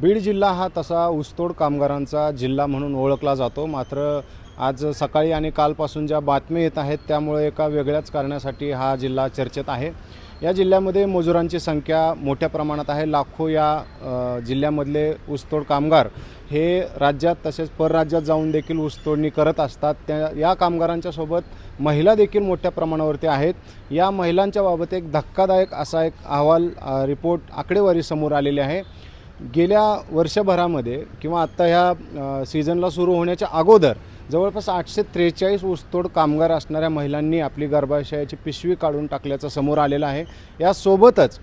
बीड जिल्हा हा तसा ऊसतोड कामगारांचा जिल्हा म्हणून ओळखला जातो. मात्र आज सकाळी आणि कालपासून ज्या बातम्या येत आहेत त्यामुळे एका वेगळ्याच कारणासाठी हा जिल्हा चर्चेत आहे. या जिल्ह्यामध्ये मजुरांची संख्या मोठ्या प्रमाणात आहे. लाखो या जिल्ह्यामधले ऊसतोड कामगार हे राज्यात तसेच परराज्यात जाऊन देखील ऊसतोडणी करत असतात. त्या या कामगारांच्या सोबत महिला देखील मोठ्या प्रमाणावरती आहेत. या महिलांच्या बाबत एक धक्कादायक असा एक अहवाल रिपोर्ट आकडेवारी समोर आलेली आहे. गेल्या वर्षभरामध्ये किंवा आत्ता ह्या सीझनला सुरू होण्याच्या अगोदर जवळपास आठशे त्रेचाळीस ऊसतोड कामगार असणाऱ्या महिलांनी आपली गर्भाशयाची पिशवी काढून टाकल्याचं समोर आलेलं आहे. यासोबतच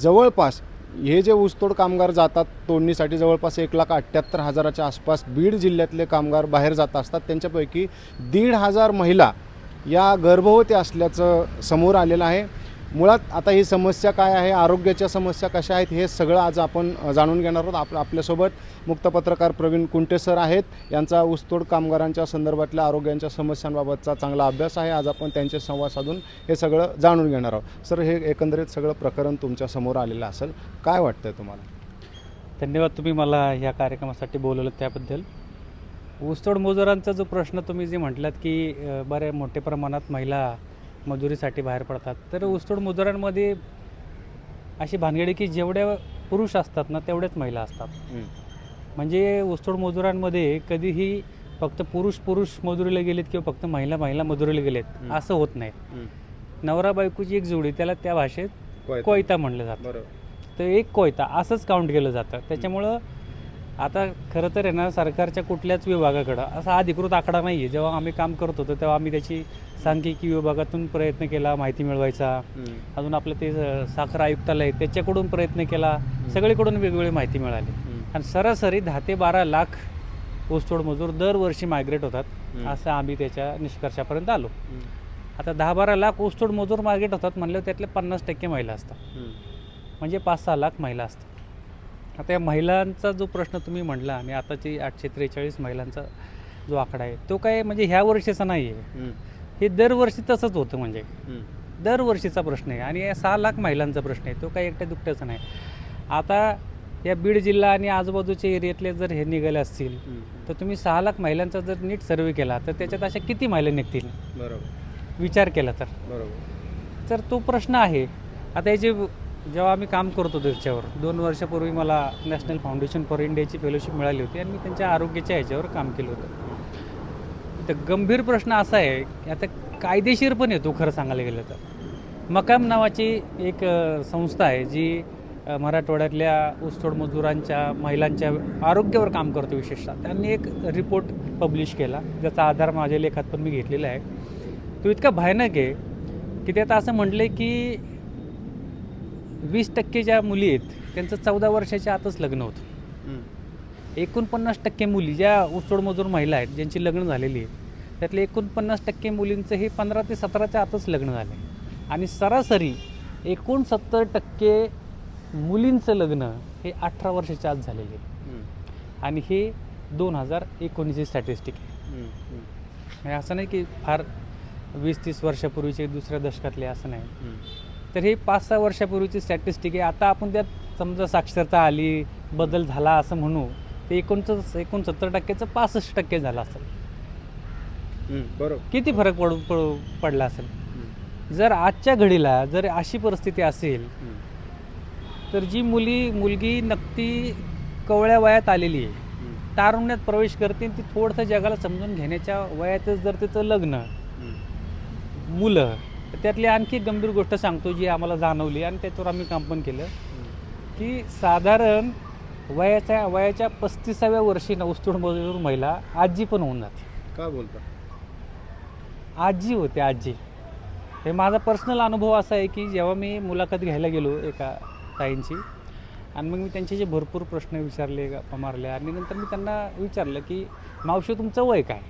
जवळपास हे जे ऊसतोड कामगार जातात तोडणीसाठी जवळपास एक लाख अठ्ठ्याहत्तर हजाराच्या आसपास बीड जिल्ह्यातले कामगार बाहेर जात असतात. त्यांच्यापैकी दीड हजार महिला या गर्भवती असल्याचं समोर आलेलं आहे. मुळात आता ही समस्या काय आहे आरोग्याच्या समस्या कशा आहेत हे सगळं आज आपण जाणून घेणार आहोत. आप आपल्यासोबत मुक्त पत्रकार प्रवीण कुंटे सर आहेत. यांचा ऊसतोड कामगारांच्या संदर्भातल्या आरोग्यांच्या समस्यांबाबतचा चांगला अभ्यास आहे. आज आपण त्यांचे संवाद साधून हे सगळं जाणून घेणार आहोत. सर हे एकंदरीत सगळं प्रकरण तुमच्यासमोर आलेलं असेल काय वाटतंय तुम्हाला? धन्यवाद. तुम्ही मला ह्या कार्यक्रमासाठी बोलवलं त्याबद्दल. ऊसतोड मजुरांचा जो प्रश्न तुम्ही जे म्हटलात की बरे बऱ्या मोठ्या प्रमाणात महिला मजुरीसाठी बाहेर पडतात. तर ऊसतोड मजुरांमध्ये अशी भानगडी की जेवढ्या पुरुष असतात ना तेवढ्याच महिला असतात. म्हणजे ऊसतोड मजुरांमध्ये कधीही फक्त पुरुष पुरुष मजुरीला गेलेत किंवा फक्त महिला महिला मजुरीला गेलेत. असं होत नाही. नवरा बायकोची एक जोडी त्याला त्या भाषेत कोयता. म्हणलं जातं. तर एक कोयता असंच काउंट केलं जातं. त्याच्यामुळं आता खरं तर आहे ना सरकारच्या कुठल्याच विभागाकडं असा अधिकृत आकडा नाही आहे जेव्हा आम्ही काम करत होतो तेव्हा आम्ही त्याची सांख्यिकी विभागातून प्रयत्न केला माहिती मिळवायचा. अजून आपलं ते साखर आयुक्तालय त्याच्याकडून प्रयत्न केला. सगळीकडून वेगवेगळी माहिती मिळाली. आणि सरासरी दहा ते बारा लाख ऊसतोड मजूर दरवर्षी मायग्रेट होतात. असं आम्ही त्याच्या निष्कर्षापर्यंत आलो. आता दहा बारा लाख ऊसतोड मजूर मार्केट होतात म्हणल्यावर त्यातले पन्नास टक्के महिला असतात. म्हणजे पाच सहा लाख महिला असतात. आता या महिलांचा जो प्रश्न तुम्ही म्हटला आणि आताची आठशे त्रेचाळीस महिलांचा जो आकडा आहे तो काय म्हणजे ह्या वर्षीचा नाही आहे हे दरवर्षी तसंच होतं म्हणजे. दरवर्षीचा प्रश्न आहे आणि या सहा लाख महिलांचा प्रश्न आहे तो काही एकट्या दुकट्याचा नाही. आता या बीड जिल्हा आणि आजूबाजूच्या एरियातले जर हे निघाले असतील तर तुम्ही सहा लाख महिलांचा जर नीट सर्वे केला तर त्याच्यात अशा किती महिला निघतील? बरोबर. विचार केला तर. बरोबर. तर तो प्रश्न आहे. आता याचे जेव्हा आम्ही काम करत होतो त्याच्यावर दोन वर्षापूर्वी मला नॅशनल फाउंडेशन फॉर इंडियाची फेलोशिप मिळाली होती आणि मी त्यांच्या आरोग्याच्या ह्याच्यावर काम केलं होतं. तर गंभीर प्रश्न असा आहे की आता कायदेशीर पण येतो खरं सांगायला गेलं तर. मकाम नावाची एक संस्था आहे जी मराठवाड्यातल्या ऊसतोड मजुरांच्या महिलांच्या आरोग्यावर काम करतो विशेषतः. त्यांनी एक रिपोर्ट पब्लिश केला ज्याचा आधार माझ्या लेखात पण मी घेतलेला आहे. तो इतका भयानक आहे की त्यात असं म्हटलं की वीस टक्के ज्या मुली आहेत त्यांचं चौदा वर्षाच्या आतच लग्न होतं. एकोणपन्नास टक्के मुली ज्या ऊसतोड मजूर महिला आहेत ज्यांची लग्न झालेली आहे त्यातले एकोणपन्नास टक्के मुलींचं हे पंधरा ते सतराच्या आतच लग्न झालं आहे आणि सरासरी एकोणसत्तर टक्के मुलींचं लग्न हे अठरा वर्षाच्या आत झालेले आहे आणि हे दोन हजार एकोणीसची स्टॅटिस्टिक आहे. म्हणजे असं नाही की फार वीस तीस वर्षापूर्वीचे दुसऱ्या दशकातले असं नाही. तर हे पाच सहा वर्षापूर्वीची स्टॅटिस्टिक आहे. आता आपण त्यात समजा साक्षरता आली बदल झाला असं म्हणू ते एकोणच एकोणसत्तर टक्क्याचं पासष्ट टक्के झालं असेल. बरोबर. किती फरक पडू पडू पडला असेल? जर आजच्या घडीला जर अशी परिस्थिती असेल तर जी मुली मुलगी नक्की कवळ्या वयात आलेली आहे तारुण्यात प्रवेश करते ती थोडंसं जगाला समजून घेण्याच्या वयातच जर तिचं लग्न मुलं त्यातली आणखी एक गंभीर गोष्ट सांगतो जी आम्हाला जाणवली आणि त्याच्यावर आम्ही काम पण केलं. की साधारण वयाच्या वयाच्या पस्तीसाव्या वर्षी ना ऊसतोड मजूर महिला आजी पण होऊन जाते. काय बोलता? आजी होते आजी. हे माझा पर्सनल अनुभव असा आहे की जेव्हा मी मुलाखत घ्यायला गेलो एका ताईंची आणि मग मी त्यांचे जे भरपूर प्रश्न विचारले मारल्या आणि नंतर मी त्यांना विचारलं की मावशी तुमचं वय काय?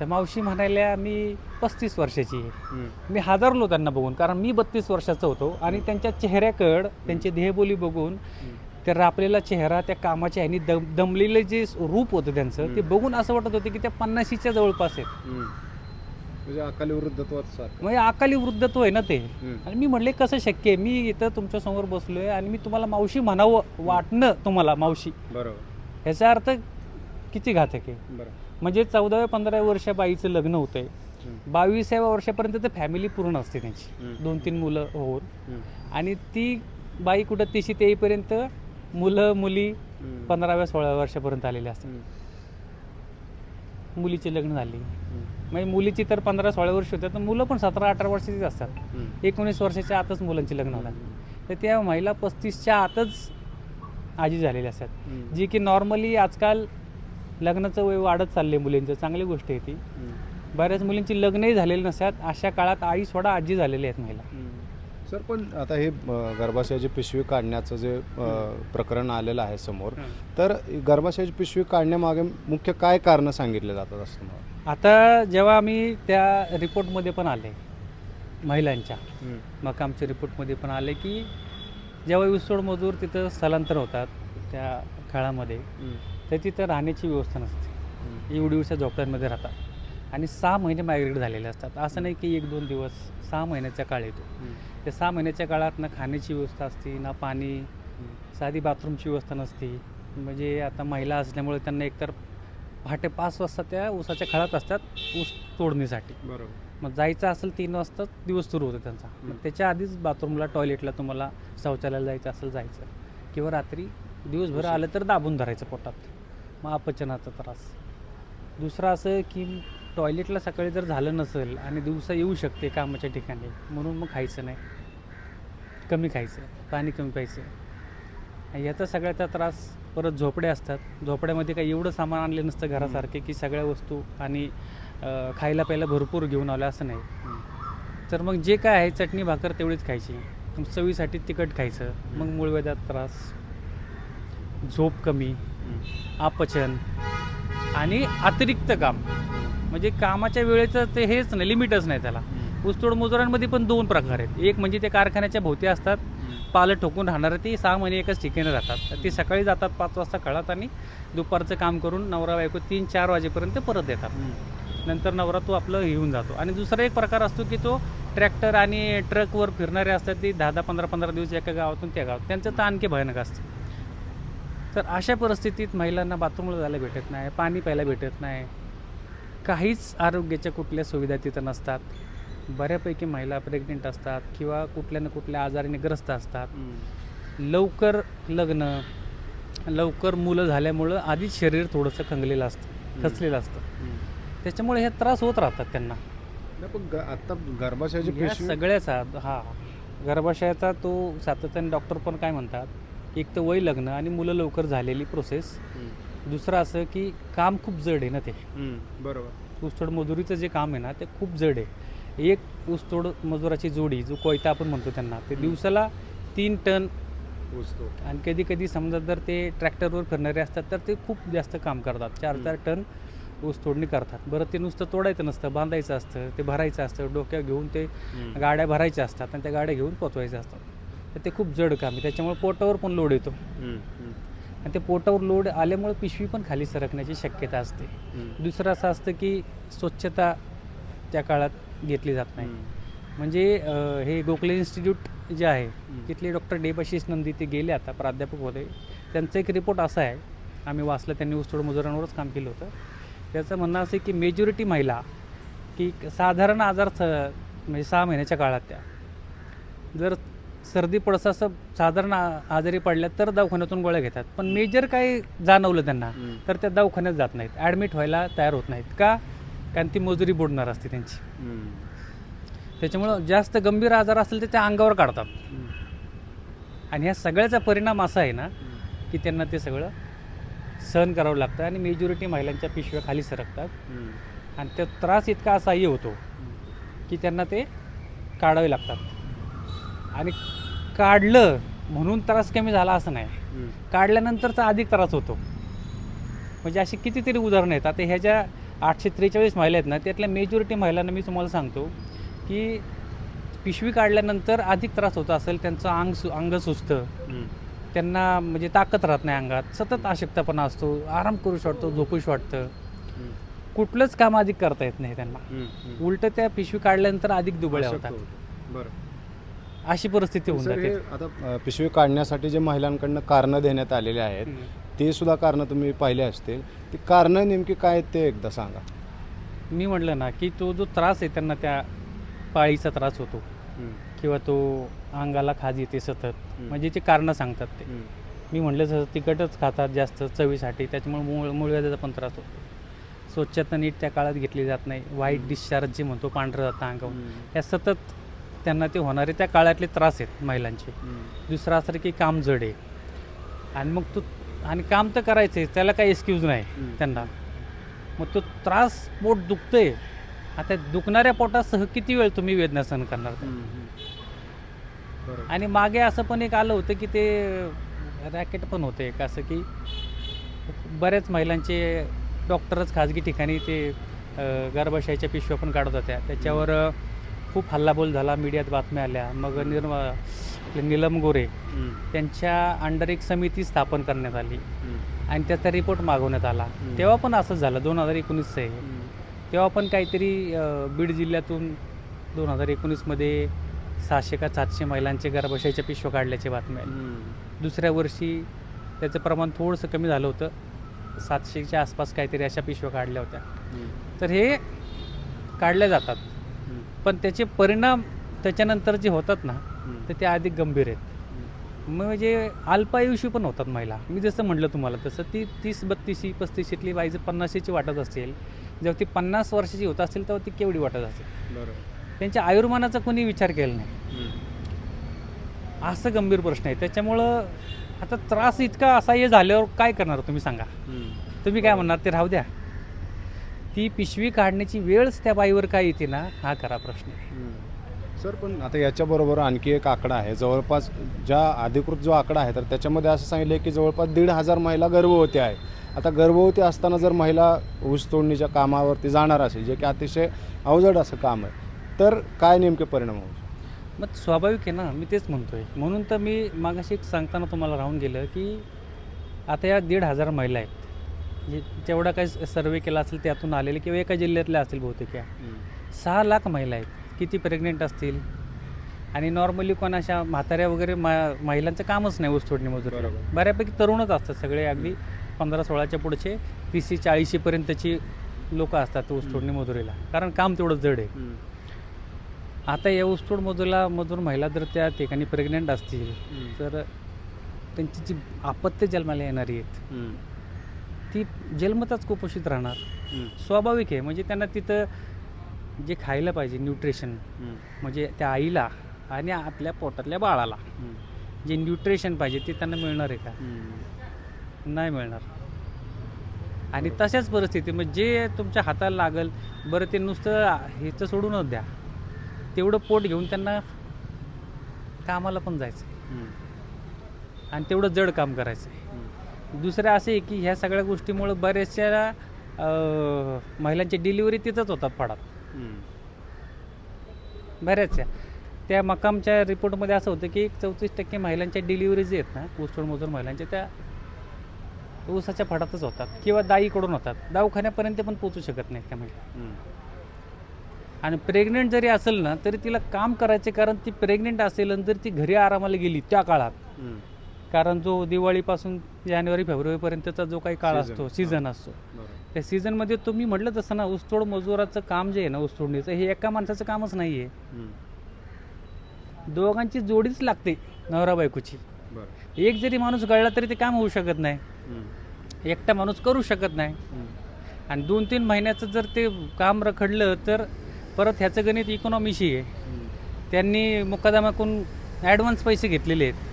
तर मावशी म्हणायला मी पस्तीस वर्षाची आहे. मी हादरलो त्यांना बघून कारण मी बत्तीस वर्षाचा होतो आणि त्यांच्या चेहऱ्याकड त्यांची देहबोली बघून त्या रापलेला चेहरा त्या कामाच्या ह्यानी दम दमलेलं जे रूप होतं त्यांचं ते बघून असं वाटत होतं की त्या पन्नाशीच्या जवळपास आहेत. म्हणजे अकाली वृद्धत्वाचा म्हणजे अकाली वृद्धत्व आहे ना ते. आणि मी म्हणले कसं शक्य आहे? मी इथं तुमच्यासमोर बसलोय आणि मी तुम्हाला मावशी म्हणावं वाटणं तुम्हाला मावशी. बरोबर. ह्याचा अर्थ किती घातक आहे? बरं. म्हणजे चौदाव्या पंधराव्या वर्षा बाईचं लग्न होतंय. बावीसाव्या वर्षापर्यंत तर फॅमिली पूर्ण असते त्यांची. दोन तीन मुलं होऊन. आणि ती बाई कुठं तिशी येईपर्यंत मुलं मुली. पंधराव्या सोळाव्या वर्षापर्यंत आलेले असतात. मुलीचे लग्न झाली. म्हणजे मुलीची तर पंधरा सोळा वर्ष होते तर मुलं पण सतरा अठरा वर्षाचीच असतात. एकोणीस वर्षाच्या आतच मुलांची लग्न होतात तर त्या महिला पस्तीसच्या आतच आजी झालेल्या असतात. जी की नॉर्मली आजकाल लग्नाचं वय वाढत चालले मुलींचं चांगली गोष्ट आहे ती. बऱ्याच मुलींची लग्नही झालेली नसतात अशा काळात आई सोडा आजी झालेली आहेत महिला. सर पण आता हे गर्भाशयाची पिशवी काढण्याचं जे प्रकरण आलेलं आहे समोर तर गर्भाशयाची पिशवी काढण्यामागे मुख्य काय कारण सांगितले जातात असं आता जेव्हा आम्ही त्या रिपोर्टमध्ये पण आले महिलांच्या. मग आमच्या रिपोर्टमध्ये पण आले की जेव्हा ऊसतोड मजूर तिथं स्थलांतर होतात त्या काळामध्ये हम्म. तर तिथं राहण्याची व्यवस्था नसते. हम्म. एवढीवरच्या झोपड्यांमध्ये राहतात. आणि सहा महिने मायग्रेट झालेले असतात. असं नाही की एक दोन दिवस सहा महिन्याचा काळ येतो. त्या सहा महिन्याच्या काळात ना खाण्याची व्यवस्था असते ना पाणी. साधी बाथरूमची व्यवस्था नसते. म्हणजे आता महिला असल्यामुळे त्यांना एकतर पहाटे पाच वाजता त्या ऊसाच्या खळात असतात ऊस तोडणीसाठी. बरोबर. मग जायचं असेल तीन वाजता दिवस सुरू होतो त्यांचा. मग त्याच्या आधीच बाथरूमला टॉयलेटला तुम्हाला शौचालयाला जायचं असेल जायचं. किंवा रात्री दिवसभर आलं तर दाबून धरायचं पोटात. मग अपचनाचा त्रास. दुसरं असं की टॉयलेटला सकाळी जर झालं नसेल आणि दिवसा येऊ शकते कामाच्या ठिकाणी म्हणून मग खायचं नाही. कमी खायचं पाणी कमी प्यायचं. याचा सगळ्याचा त्रास परत झोपडे असतात. झोपड्यामध्ये काही एवढं सामान आणलं नसतं घरासारखे की सगळ्या वस्तू आणि खायला प्यायला भरपूर घेऊन आलं असं नाही. तर मग जे काय आहे चटणी भाकर तेवढीच खायची. चवीसाठी तिखट खायचं. मग मूळव्याधात त्रास. झोप कमी. अपचन आणि अतिरिक्त काम. म्हणजे कामाच्या वेळेचं ते हेच नाही लिमिटच नाही त्याला. ऊसतोड मजुरांमध्ये पण दोन प्रकार आहेत. एक म्हणजे ते कारखान्याच्या भोवती असतात. पालं ठोकून राहणारे ते सहा महिने एकाच ठिकाणी राहतात. ते सकाळी जातात पाच वाजता कळत आणि दुपारचं काम करून नवरा बायको तीन चार वाजेपर्यंत परत येतात नंतर नवरा तो आपलं घेऊन जातो. आणि दुसरा एक प्रकार असतो की तो ट्रॅक्टर आणि ट्रकवर फिरणारे असतात ते दहा दहा पंधरा पंधरा दिवस एका गावातून त्या गावात. त्यांचं तर आणखी भयानक असतं. तर अशा परिस्थितीत महिलांना बाथरूमला जायला भेटत नाही पाणी प्यायला भेटत नाही. काहीच आरोग्याच्या कुठल्या सुविधा तिथं नसतात. बऱ्यापैकी महिला प्रेग्नेंट असतात किंवा कुठल्या ना कुठल्या आजाराने ग्रस्त असतात. लवकर लग्न लवकर मुलं झाल्यामुळं आधीच शरीर थोडंसं खंगलेलं असतं खचलेलं असतं. त्याच्यामुळे हे त्रास होत राहतात त्यांना. पण आता गर्भाशयाची सगळ्याचा हा. गर्भाशयाचा तो सातत्याने डॉक्टर पण काय म्हणतात एक तर वय लग्न आणि मुलं लवकर झालेली प्रोसेस. दुसरं असं की काम खूप जड आहे ना ते. बरोबर ऊसतोड मजुरीचं जे काम आहे ना ते खूप जड आहे एक ऊसतोड मजुराची जोडी जो कोयता आपण म्हणतो त्यांना ते दिवसाला तीन टन ऊसतोड. आणि कधी कधी समजा जर ते ट्रॅक्टरवर फिरणारे असतात तर ते खूप जास्त काम करतात चार चार टन ऊस तोडणी करतात बरं ते नुसतं तोडायचं नसतं बांधायचं असतं ते भरायचं असतं डोक्यावर घेऊन ते. गाड्या भरायच्या असतात आणि त्या गाड्या घेऊन पोचवायच्या असतात तर ते खूप जड काम आहे त्याच्यामुळे पोटावर पण लोड येतो. आणि ते पोटावर लोड आल्यामुळे पिशवी पण खाली सरकण्याची शक्यता असते. दुसरं असं असतं की स्वच्छता त्या काळात घेतली जात नाही. म्हणजे हे गोखले इन्स्टिट्यूट जे आहे. तिथले डॉक्टर डेबाशीस नंदी ते गेले आता प्राध्यापक होते त्यांचा एक रिपोर्ट असा आहे आम्ही वाचलं त्यांनी ऊसतोड मजुरांवरच काम केलं होतं त्याचं म्हणणं असं आहे की मेजॉरिटी महिला की साधारण आजार स म्हणजे सहा महिन्याच्या काळात त्या जर सर्दी पडसा असं साधारण आजारी पडल्या तर दवाखान्यातून गोळ्या घेतात. पण मेजर काय जाणवलं त्यांना. तर त्या दवाखान्यात जात नाहीत. ॲडमिट व्हायला तयार होत नाहीत. का? कारण ती मजुरी बुडणार असते त्यांची. त्याच्यामुळं जास्त गंभीर आजार असेल तर त्या अंगावर काढतात. आणि ह्या सगळ्याचा परिणाम असा आहे ना की त्यांना ते सगळं सहन करावं लागतं आणि मेजॉरिटी महिलांच्या पिशव्या खाली सरकतात. आणि तो त्रास इतका असाही होतो की त्यांना ते काढावे लागतात. आणि काढलं म्हणून त्रास कमी झाला असं नाही. काढल्यानंतरचा अधिक त्रास होतो. म्हणजे अशी कितीतरी उदाहरणं आहेत. आता ह्या ज्या आठशे त्रेचाळीस महिला आहेत ना त्यातल्या मेजॉरिटी महिलांना मी तुम्हाला सांगतो की पिशवी काढल्यानंतर अधिक त्रास होत असेल त्यांचं अंग सु अंग सुचतं. त्यांना म्हणजे ताकद राहत नाही अंगात. सतत अशक्तपणा असतो आराम करूश वाटतो झोपूश वाटतं. कुठलंच काम अधिक करता येत नाही त्यांना. उलट त्या पिशवी काढल्यानंतर अधिक दुबळ्या होतात. बरं. अशी परिस्थिती होऊन सर हे जाते. आता अ, पिशवी काढण्यासाठी जे महिलांकडनं कारणं देण्यात आलेले आहेत ते सुद्धा कारणं तुम्ही पाहिले असतील. ती कारणं नेमकी काय आहेत ते एकदा सांगा. मी म्हटलं ना की तो जो त्रास आहे त्यांना त्या पाळीचा त्रास होतो. किंवा तो अंगाला खाज येते सतत. म्हणजे ते कारणं सांगतात ते. मी म्हटलं तसं तिखटच खातात जास्त चवीसाठी त्याच्यामुळे मूळ मूळव्याधाचा पण त्रास होतो. स्वच्छता नीट त्या काळात घेतली जात नाही. वाईट डिस्चार्ज जे म्हणतो पांढरं जातं अंगावर या सतत त्यांना ते होणारे त्या काळातले त्रास आहेत महिलांचे. दुसरं असं की काम जड आहे. आणि मग तो आणि काम तर करायचं आहे त्याला काही एक्सक्यूज नाही. त्यांना. मग तो त्रास पोट दुखतंय. आता दुखणाऱ्या पोटासह किती वेळ तुम्ही वेदना सहन करणार? आणि मागे असं पण एक आलं होतं की ते रॅकेट पण होतं एक असं की बऱ्याच महिलांचे डॉक्टरच खाजगी ठिकाणी ते गर्भाशयाच्या पिशव्या पण काढत होत्या. त्याच्यावर खूप हल्लाबोल झाला मीडियात बातम्या आल्या. मग निर्म आपले निलम गोरे त्यांच्या अंडर एक समिती स्थापन करण्यात आली. आणि त्याचा रिपोर्ट मागवण्यात आला. तेव्हा पण असंच झालं दोन हजार एकोणीसचं आहे तेव्हा पण काहीतरी बीड जिल्ह्यातून दोन हजार एकोणीसमध्ये सहाशे का सातशे महिलांचे गर्भाशयाच्या पिशव्या काढल्याची बातम्या आली. दुसऱ्या वर्षी त्याचं प्रमाण थोडंसं कमी झालं होतं. सातशेच्या आसपास काहीतरी अशा पिशव्या काढल्या होत्या. तर हे काढल्या जातात. पण त्याचे परिणाम त्याच्यानंतर जे होतात ना तर ते अधिक गंभीर आहेत. म्हणजे अल्पायुषी पण होतात महिला. मी जसं म्हटलं तुम्हाला तसं ती तीस बत्तीशी पस्तीशीतली बाई जर पन्नाशीची वाटत असेल जेव्हा ती पन्नास वर्षाची होत असेल तेव्हा ती केवढी वाटत असेल? बरोबर. त्यांच्या आयुर्मानाचा कोणी विचार केला नाही. असं गंभीर प्रश्न आहे. त्याच्यामुळं आता त्रास इतका असह्य झाल्यावर काय करणार तुम्ही सांगा. तुम्ही काय म्हणणार? ते राहू द्या. ती पिशवी काढण्याची वेळच त्या बाईवर काय येते ना हा खरा प्रश्न आहे. सर पण आता याच्याबरोबर आणखी एक आकडा आहे. जवळपास ज्या अधिकृत जो आकडा आहे तर त्याच्यामध्ये असं सांगितलं आहे की जवळपास दीड हजार महिला गर्भवती आहे. आता गर्भवती असताना जर महिला ऊस तोडणीच्या कामावरती जाणार असेल जे की अतिशय अवजड असं काम आहे तर काय नेमके परिणाम होऊ शकतात? मग स्वाभाविक आहे ना मी तेच म्हणतोय. म्हणून तर मी मागाशी एक सांगताना तुम्हाला राहून गेलं की आता या दीड हजार महिला आहेत. जे जेवढा काही सर्वे केला असेल त्यातून आलेले किंवा एका जिल्ह्यातल्या असतील बहुतेक या. सहा लाख महिला आहेत. किती प्रेग्नेंट असतील? आणि नॉर्मली कोणाशा म्हाताऱ्या वगैरे मा महिलांचं कामच नाही ऊस तोडणी मजूर. बऱ्यापैकी तरुणच असतात सगळे अगदी पंधरा सोळाच्या पुढचे तीसशे चाळीशीपर्यंतची लोक असतात ऊस तोडणी मजुरीला. कारण काम तेवढं जड आहे. आता या ऊसतोड मजूरला मजूर महिला जर त्या ठिकाणी प्रेग्नेंट असतील तर त्यांची जी आपत्ती जन्माला येणारी आहेत ती जन्मताच कुपोषित राहणार. स्वाभाविक आहे. म्हणजे त्यांना तिथं जे खायला पाहिजे न्यूट्रिशन म्हणजे त्या आईला आणि आपल्या पोटातल्या बाळाला. जे न्यूट्रिशन पाहिजे ते त्यांना मिळणार आहे का? नाही मिळणार. आणि तशाच परिस्थिती मग जे तुमच्या हाताला लागल बरं ते नुसतं ह्याचं सोडूनच द्या. तेवढं पोट घेऊन त्यांना कामाला पण जायचं आणि तेवढं जड काम करायचं आहे दुसरं असं आहे की ह्या सगळ्या गोष्टीमुळं बऱ्याचशा महिलांची डिलिव्हरी तिथंच होतात फडात. बऱ्याचशा. त्या मकामच्या रिपोर्टमध्ये असं होतं की चौतीस टक्के महिलांच्या डिलिव्हरी जे आहेत ना ऊसतोड मजूर महिलांच्या. त्या ऊसाच्या फडातच होतात किंवा दाईकडून होतात. दवाखान्यापर्यंत पण पोचू शकत नाही त्या महिला. आणि प्रेग्नेंट जरी असेल ना तरी तिला काम करायचे कारण ती प्रेग्नेंट असेल आणि जर ती घरी आरामाला गेली त्या काळात कारण जो दिवाळीपासून जानेवारी फेब्रुवारीपर्यंतचा जो काही काळ. असतो सीझन असतो. त्या सीझनमध्ये तुम्ही म्हटलं तसं ना ऊसतोड मजुराचं काम जे आहे ना ऊसतोडणीचं हे एका माणसाचं कामच नाही आहे दोघांची जोडीच लागते नवरा बायकोची. एक जरी माणूस गळला तरी ते काम होऊ शकत नाही. एकटा माणूस करू शकत नाही. आणि दोन तीन महिन्याचं जर ते काम रखडलं तर परत ह्याचं गणित इकॉनॉमीशी आहे. त्यांनी मुक्कादामाकून ॲडव्हान्स पैसे घेतलेले आहेत.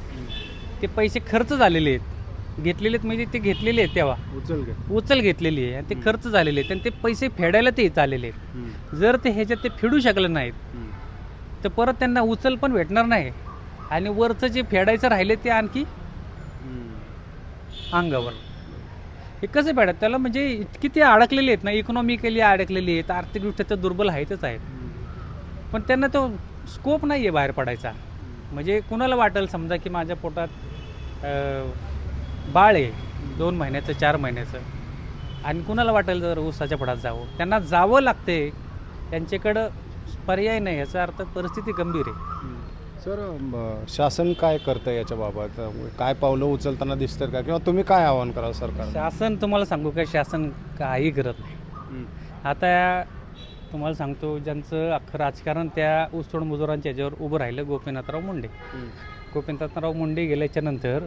ते पैसे खर्च झालेले आहेत. घेतलेले आहेत म्हणजे ते घेतलेले आहेत तेव्हा. उचल घे. उचल घेतलेली आहे आणि ते खर्च झालेले आहेत. आणि ते पैसे फेडायला ते आलेले आहेत. जर ते ह्याच्यात ते फेडू शकले नाहीत तर परत त्यांना उचल पण भेटणार नाही. आणि वरचं जे फेडायचं राहिले ते आणखी अंगावर. हे कसं फेडत त्याला म्हणजे इतकी ते अडकलेले आहेत ना इकॉनॉमिकली अडकलेली आहेत आर्थिकदृष्ट्या तर दुर्बल आहेतच आहेत. पण त्यांना तो स्कोप नाही आहे बाहेर पडायचा. म्हणजे कुणाला वाटेल समजा की माझ्या पोटात बाळ आहे दोन महिन्याचं चार महिन्याचं आणि कुणाला वाटेल जर ऊसाच्या फडात जावं? त्यांना जावं लागते. त्यांच्याकडं पर्याय नाही याचा अर्थ परिस्थिती गंभीर आहे. सर शासन काय करतं याच्या बाबत? काय पावलं उचलताना दिसतं का? किंवा तुम्ही काय आवाहन कराल सरकार शासन तुम्हाला सांगू का? शासन काही करत नाही. आता तुम्हाला सांगतो ज्यांचं अख्खं राजकारण त्या ऊसतोड मजुरांच्या याच्यावर उभं राहिलं गोपीनाथराव मुंडे. गोपीनाथराव मुंडे गेल्याच्यानंतर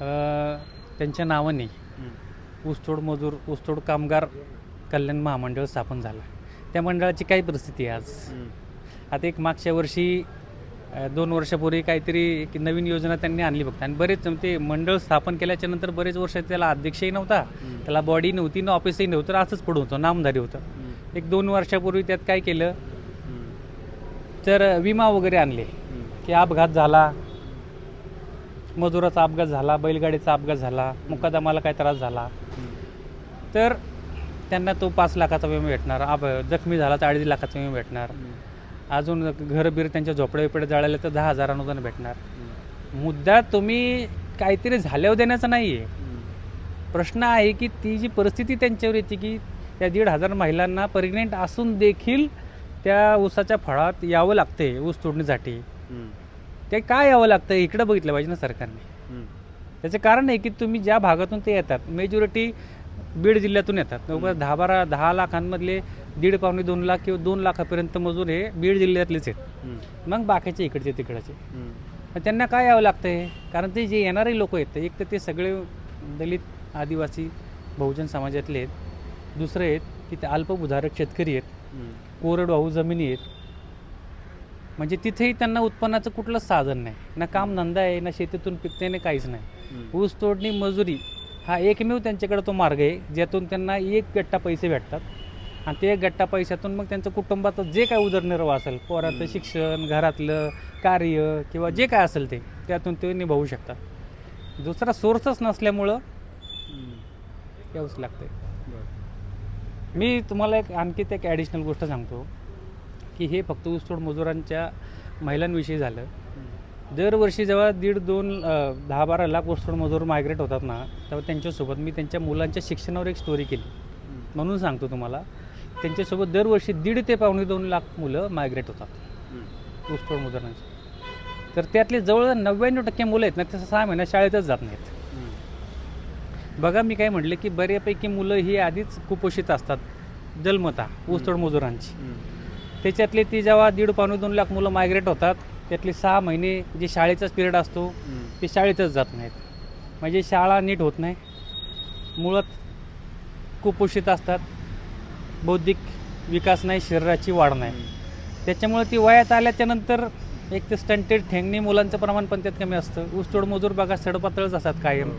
अं, त्यांच्या नावाने ऊसतोड मजूर ऊसतोड कामगार कल्याण महामंडळ स्थापन झालं. त्या मंडळाची काय परिस्थिती आहे आज? आता एक मागच्या वर्षी दोन वर्षापूर्वी काहीतरी एक नवीन योजना त्यांनी आणली फक्त आणि बरेच ते मंडळ स्थापन केल्याच्यानंतर बरेच वर्ष त्याला अध्यक्षही नव्हता. त्याला बॉडी नव्हती ना ऑफिसही नव्हतं असंच पडून होतं नामधारी होतं. एक दोन वर्षापूर्वी त्यात काय केलं? तर विमा वगैरे आणले. की अपघात झाला मजुराचा अपघात झाला बैलगाडीचा अपघात झाला मुकादमाला काय त्रास झाला. तर त्यांना तो पाच लाखाचा विमा भेटणार अप जखमी झाला तर अडीच लाखाचा विमा भेटणार. अजून घरं बीर त्यांच्या झोपड्या बिपड्या जळाल्या तर दहा हजार अनुदान भेटणार मुद्दा तुम्ही काहीतरी झाल्यावर देण्याचा नाही आहे प्रश्न आहे की ती जी परिस्थिती त्यांच्यावर येते की त्या दीड हजार महिलांना प्रेग्नेंट असून देखील त्या ऊसाच्या फळात यावं लागते ऊस तोडणीसाठी. ते काय यावं लागतं इकडं बघितलं पाहिजे ना सरकारने. त्याचं कारण आहे की तुम्ही ज्या भागातून ते येतात मेजॉरिटी बीड जिल्ह्यातून येतात. जवळपास दहा बारा दहा लाखांमधले दीड पावणे दोन लाख किंवा दोन लाखापर्यंत मजूर हे बीड जिल्ह्यातलेच आहेत. मग बाकीचे इकडचे तिकडचे. त्यांना काय यावं लागतं आहे कारण ते जे येणारे लोक आहेत एक तर ते सगळे दलित आदिवासी बहुजन समाजातले आहेत. दुसरे आहेत की ते अल्पभूधारक शेतकरी आहेत कोरडवाहू जमिनी आहेत. म्हणजे तिथेही त्यांना उत्पन्नाचं कुठलंच साधन नाही. ना काम धंदा आहे ना शेतीतून पिकते ना काहीच नाही. ऊस तोडणी मजुरी हा एकमेव त्यांच्याकडे तो मार्ग आहे ज्यातून त्यांना एक गट्टा पैसे भेटतात. आणि ते एक गट्टा पैशातून मग त्यांचं कुटुंबाचं जे काय उदरनिर्वाह असेल पोराचं शिक्षण घरातलं कार्य किंवा जे काय असेल ते त्यातून ते निभावू शकतात. दुसरा सोर्सच नसल्यामुळं यावंच लागतंय. मी तुम्हाला एक आणखी एक ॲडिशनल गोष्ट सांगतो की हे फक्त ऊसतोड मजुरांच्या महिलांविषयी झालं. दरवर्षी जेव्हा दीड दोन दहा बारा लाख ऊसतोड मजूर मायग्रेट होतात ना तेव्हा त्यांच्यासोबत मी त्यांच्या मुलांच्या शिक्षणावर एक स्टोरी केली. म्हणून सांगतो तुम्हाला त्यांच्यासोबत दरवर्षी दीड ते पावणे दोन लाख मुलं मायग्रेट होतात. ऊसतोड मजुरांची. तर त्यातले जवळ नव्याण्णव टक्के मुलं आहेत ना ते सहा महिन्यात शाळेतच जात नाहीत. बघा मी काय म्हटलं की बऱ्यापैकी मुलं ही आधीच कुपोषित असतात जन्मता ऊसतोड मजुरांची. त्याच्यातले ती जेव्हा दीड पावणे दोन लाख मुलं मायग्रेट होतात त्यातले सहा महिने जे शाळेचाच पिरियड असतो ते शाळेतच जात नाहीत. म्हणजे शाळा नीट होत नाही. मुळात कुपोषित असतात. बौद्धिक विकास नाही शरीराची वाढ नाही. त्याच्यामुळे ती वयात आल्याच्यानंतर एक ते स्टंटेड ठेंगणे मुलांचं प्रमाण पण त्यात कमी असतं. ऊसतोड मजूर बघा सडपातळच असतात कायम.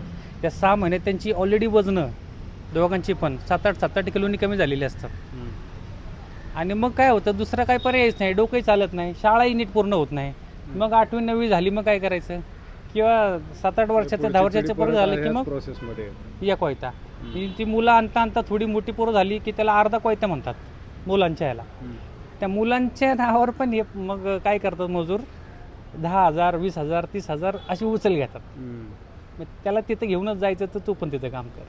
त्या सहा महिन्यात त्यांची ऑलरेडी वजनं दोघांची पण सात आठ सात आठ किलोनी कमी झालेली असतात. आणि मग काय होतं दुसरा काय पर्यायच नाही डोकंही चालत नाही शाळाही नीट पूर्ण होत नाही. मग आठवी नववी झाली मग काय करायचं? किंवा सात आठ वर्षाचं दहा वर्षाचं पोरं झालं की मग या कोयता. ती ती मुलं आणता आणता थोडी मोठी पोरं झाली की त्याला अर्धा कोयता म्हणतात मुलांच्या ह्याला त्या मुलांच्या नावावर पण हे मग काय करतात मजूर? दहा हजार वीस हजार तीस हजार अशी उचल घेतात. मग त्याला तिथं घेऊनच जायचं तर तू पण तिथं काम कर.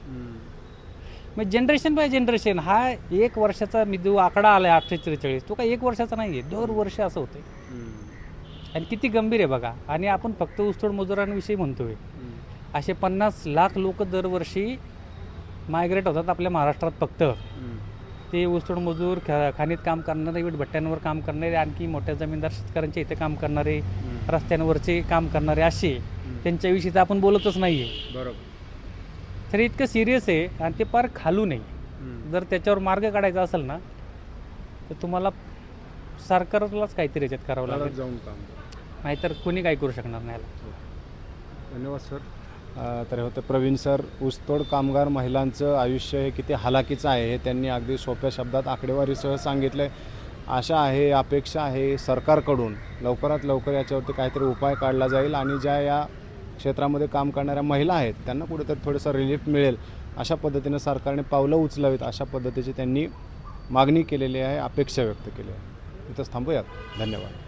मग जनरेशन बाय जनरेशन हा एक वर्षाचा मी जो आकडा आला आहे आठशे त्रेचाळीस तो काय एक वर्षाचा नाही आहे दर वर्ष असं होतं आणि किती गंभीर आहे बघा आणि आपण फक्त ऊसतोड मजुरांविषयी म्हणतोय. असे पन्नास लाख लोक दरवर्षी मायग्रेट होतात आपल्या महाराष्ट्रात फक्त. ते ऊसतोड मजूर खाणीत काम करणारे वीट भट्ट्यांवर काम करणारे आणखी मोठ्या जमीनदार शेतकऱ्यांच्या इथे काम करणारे रस्त्यांवरचे काम करणारे असे. त्यांच्याविषयी तर आपण बोलतच नाही आहे बरोबर. तर इतकं सिरियस आहे आणि ते फार खालू नाही जर त्याच्यावर मार्ग काढायचा असेल ना तर तुम्हाला सरकारलाच काहीतरी याच्यात करावं लागेल. जाऊन काम नाहीतर कोणी काही करू शकणार नाही याला. धन्यवाद सर. तर हे होते प्रवीण सर ऊसतोड कामगार महिलांचं आयुष्य हे किती हालाकीचं आहे हे त्यांनी अगदी सोप्या शब्दात आकडेवारीसह सांगितलं आहे आशा आहे अपेक्षा आहे सरकारकडून लवकरात लवकर याच्यावरती काहीतरी उपाय काढला जाईल आणि ज्या या क्षेत्रामध्ये काम करणाऱ्या महिला आहेत त्यांना कुठेतरी थोडंसं रिलीफ मिळेल. अशा पद्धतीनं सरकारने पावलं उचलावीत अशा पद्धतीची त्यांनी मागणी केलेली आहे अपेक्षा व्यक्त केली आहे. इथंच थांबूयात. धन्यवाद.